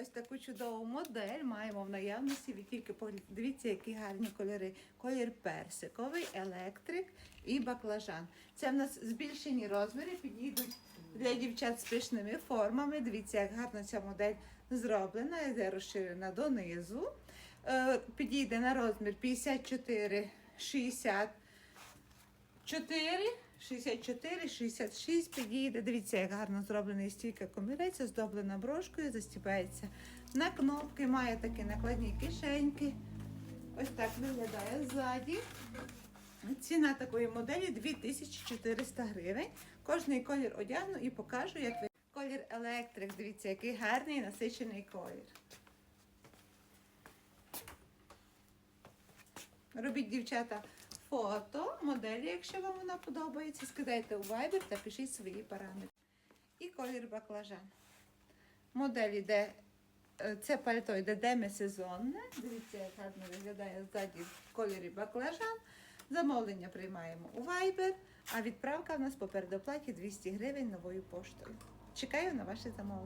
ось таку чудову модель маємо в наявності. Ви тільки. Дивіться, які гарні кольори. Колір персиковий, електрик і баклажан. Це в нас збільшені розміри, підійдуть для дівчат з пишними формами. Дивіться, як гарно ця модель зроблена, йде розширена донизу. Е, Підійде на розмір 54, 60. 4, 64, 66 підійде. Дивіться, як гарно зроблений стійка комірець, оздоблена брошкою, застібається на кнопки, має такі накладні кишеньки. Ось так виглядає ззаді. Ціна такої моделі 2400 гривень. Кожний колір одягну і покажу, як ви. Колір електрик. Дивіться, який гарний насичений колір. Робіть, дівчата, фото моделі, якщо вам вона подобається. Скидайте у Viber та пишіть свої параметри. І колір баклажан. Модель йде, е, це пальто йде демисезонне. Дивіться, як гарно виглядає ззаді в кольорі баклажан. Замовлення приймаємо у Viber, а відправка в нас по передоплаті 200 гривень новою поштою. Чекаю на ваше замовлення.